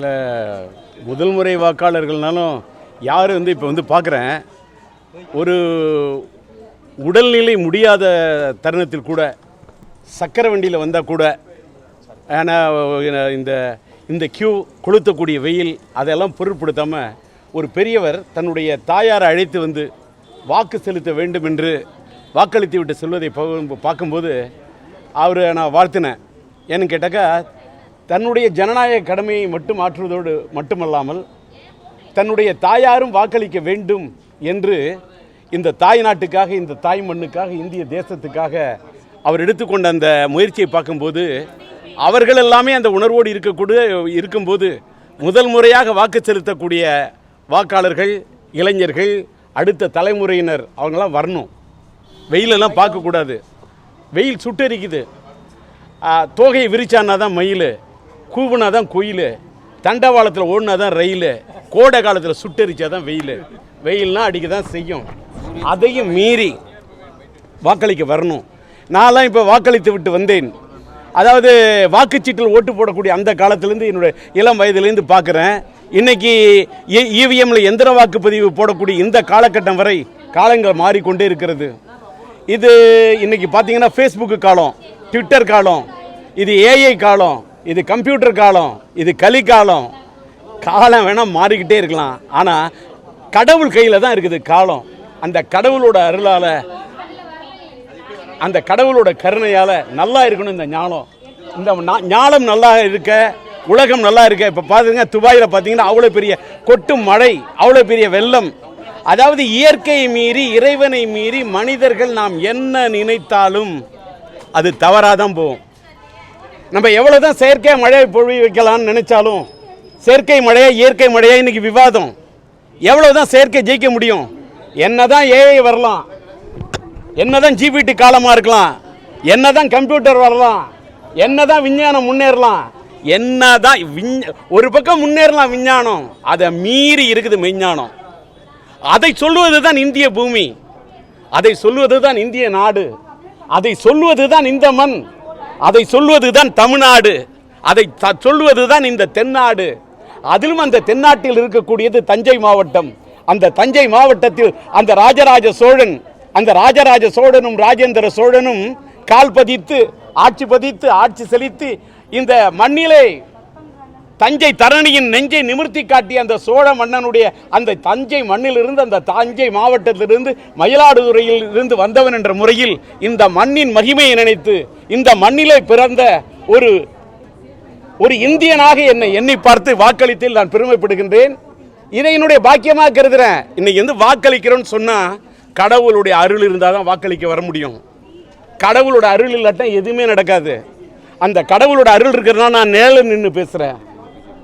இல்லை முதல் முறை வாக்காளர்கள்னாலும் யார் வந்து இப்போ வந்து பார்க்குறேன் ஒரு உடல்நிலை முடியாத தருணத்தில் கூட சக்கர வண்டியில் வந்தால் கூட ஆனால் இந்த இந்த கியூ கொளுத்தக்கூடிய வெயில் அதெல்லாம் பொருட்படுத்தாமல் ஒரு பெரியவர் தன்னுடைய தாயாரை அழைத்து வந்து வாக்கு செலுத்த வேண்டும் என்று வாக்களித்து விட்டு செல்வதை பார்க்கும்போது அவரை நான் வாழ்த்தினேன். ஏன்னு கேட்டாக்கா தன்னுடைய ஜனநாயக கடமையை மட்டும் ஆற்றுவதோடு மட்டுமல்லாமல் தன்னுடைய தாயாரும் வாக்களிக்க வேண்டும் என்று இந்த தாய் நாட்டுக்காக இந்த தாய் மண்ணுக்காக இந்திய தேசத்துக்காக அவர் எடுத்துக்கொண்ட அந்த முயற்சியை பார்க்கும்போது அவர்கள் எல்லாமே அந்த உணர்வோடு இருக்கக்கூடிய இருக்கும்போது முதல் முறையாக வாக்கு செலுத்தக்கூடிய வாக்காளர்கள் இளைஞர்கள் அடுத்த தலைமுறையினர் அவங்களாம் வரணும். வெயிலெல்லாம் பார்க்கக்கூடாது. வெயில் சுட்டெரிக்குது. தோகையை விரிச்சான்னா தான் மயில். கூவுனா தான் குயில் தண்டவாளத்தில் ஓடினா தான் ரயில் கோடை காலத்தில் சுட்டரிச்சா தான் வெயில். வெயில்னால் அடிக்க தான் செய்யும். அதையும் மீறி வாக்களிக்க வரணும். நான்லாம் இப்போ வாக்களித்து விட்டு வந்தேன். அதாவது வாக்குச்சீட்டில் ஓட்டு போடக்கூடிய அந்த காலத்திலேருந்து என்னுடைய இளம் வயதிலேருந்து பார்க்குறேன். இன்னைக்கு இவிஎம்மில் எந்திர வாக்குப்பதிவு போடக்கூடிய இந்த காலகட்டம் வரை காலங்கள் மாறிக்கொண்டே இருக்கிறது. இது இன்னைக்கு பார்த்தீங்கன்னா ஃபேஸ்புக்கு காலம் ட்விட்டர் காலம் இது ஏஐ காலம் இது கம்ப்யூட்டர் காலம் இது கலிக்காலம் காலம் வேணால் மாறிக்கிட்டே இருக்கலாம். ஆனால் கடவுள் கையில் தான் இருக்குது காலம். அந்த கடவுளோட அருளால் அந்த கடவுளோட கருணையால் நல்லா இருக்கணும் இந்த ஞானம். இந்த ஞானம் நல்லா இருக்க உலகம் நல்லா இருக்க. இப்போ பார்த்துங்க துபாயில் பார்த்தீங்கன்னா அவ்வளோ பெரிய கொட்டு மழை அவ்வளோ பெரிய வெள்ளம். அதாவது இயற்கையை மீறி இறைவனை மீறி மனிதர்கள் நாம் என்ன நினைத்தாலும் அது தவறாக தான் போகும். நம்ம எவ்வளோ தான் செயற்கை மழையை பொழிய வைக்கலாம்னு நினைச்சாலும் செயற்கை மழையா இயற்கை மழையா இன்னைக்கு விவாதம். எவ்வளோ தான் செயற்கை ஜெயிக்க முடியும்? என்ன தான் ஏஐ வரலாம். என்ன தான் ஜிபிடி காலமாக இருக்கலாம். என்னதான் கம்ப்யூட்டர் வரலாம். என்னதான் விஞ்ஞானம் முன்னேறலாம். என்னதான் விஞ்ஞ ஒரு பக்கம் முன்னேறலாம் விஞ்ஞானம். அதை மீறி இருக்குது விஞ்ஞானம் அதை சொல்லுவது தான் இந்திய பூமி. அதை சொல்லுவது தான் இந்திய நாடு. அதை சொல்லுவது தான் இந்த மண். அதை சொல்வது தான் தமிழ்நாடு. அதை த- தான் இந்த தென்னாடு. அதிலும் அந்த தென்னாட்டில் இருக்கக்கூடியது தஞ்சை மாவட்டம். அந்த தஞ்சை மாவட்டத்தில் அந்த ராஜராஜ சோழன் அந்த ராஜராஜ சோழனும் ராஜேந்திர சோழனும் கால் பதித்து ஆட்சி பதித்து ஆட்சி செலுத்தி இந்த மண்ணிலே தஞ்சை தரணியின் நெஞ்சை நிமிர்த்தி காட்டிய அந்த சோழ மன்னனுடைய அந்த தஞ்சை மண்ணிலிருந்து அந்த தஞ்சை மாவட்டத்திலிருந்து மயிலாடுதுறையில் இருந்து வந்தவன் என்ற முறையில் இந்த மண்ணின் மகிமையை நினைத்து இந்த மண்ணிலே பிறந்த ஒரு ஒரு இந்தியனாக என்னை எண்ணி பார்த்து வாக்களித்தில் நான் பெருமைப்படுகின்றேன். இதை என்னுடைய பாக்கியமாக கருதுகிறேன் இன்னைக்கு வந்து வாக்களிக்கிறோன்னு சொன்னால் கடவுளுடைய அருள் இருந்தால் தான் வாக்களிக்க வர முடியும். கடவுளோட அருள் இல்லாட்டா எதுவுமே நடக்காது. அந்த கடவுளோட அருள் இருக்கிறதுனா நான் நேரில் நின்று பேசுகிறேன்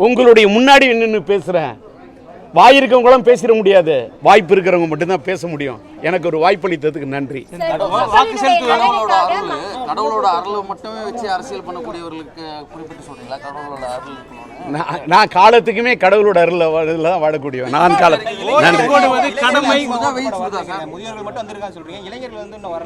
உங்களுடைய முன்னாடி நின்று பேசுகிறேன் வாய் இருக்கவங்களாம் பேசிட முடியாது. வாய்ப்பு இருக்கிறவங்க மட்டும்தான் பேச முடியும். எனக்கு ஒரு வாய்ப்பளித்ததுக்கு நன்றி. வாக்கு செலுத்துவது கடவுளோட அருள் கடவுளோட அருளை மட்டுமே வச்சு அரசியல் பண்ணக்கூடியவர்களுக்கு குறிப்பிட்டு சொல்றீங்களா? கடவுளோட அருள் இருக்கணும்னு. நான் நான் காலத்துக்குமே கடவுளோட அருளில் தான் வாழக்கூடியவன். நான் காலத்துக்கு நன்றி.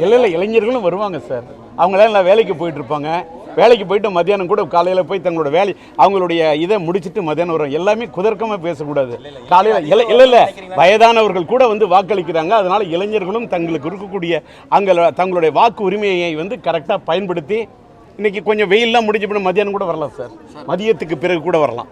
இல்லை இல்லை இளைஞர்களும் வருவாங்க சார். அவங்களாம் எல்லாம் வேலைக்கு போயிட்டு இருப்பாங்க. வேலைக்கு போயிட்டு மத்தியானம் கூட காலையில் போய் தங்களோட வேலை அவங்களுடைய இதை முடிச்சிட்டு மத்தியானம் வரும் எல்லாமே குதர்க்கமாக பேசக்கூடாது. காலையில் இல்லை இல்லை இல்லை வயதானவர்கள் கூட வந்து வாக்களிக்கிறாங்க. அதனால இளைஞர்களும் தங்களுக்கு இருக்கக்கூடிய அங்கே தங்களுடைய வாக்கு உரிமையை வந்து கரெக்டாக பயன்படுத்தி இன்னைக்கு கொஞ்சம் வெயில்லாம் முடிஞ்ச பின்ன மத்தியானம் கூட வரலாம் சார். மதியத்துக்கு பிறகு கூட வரலாம்.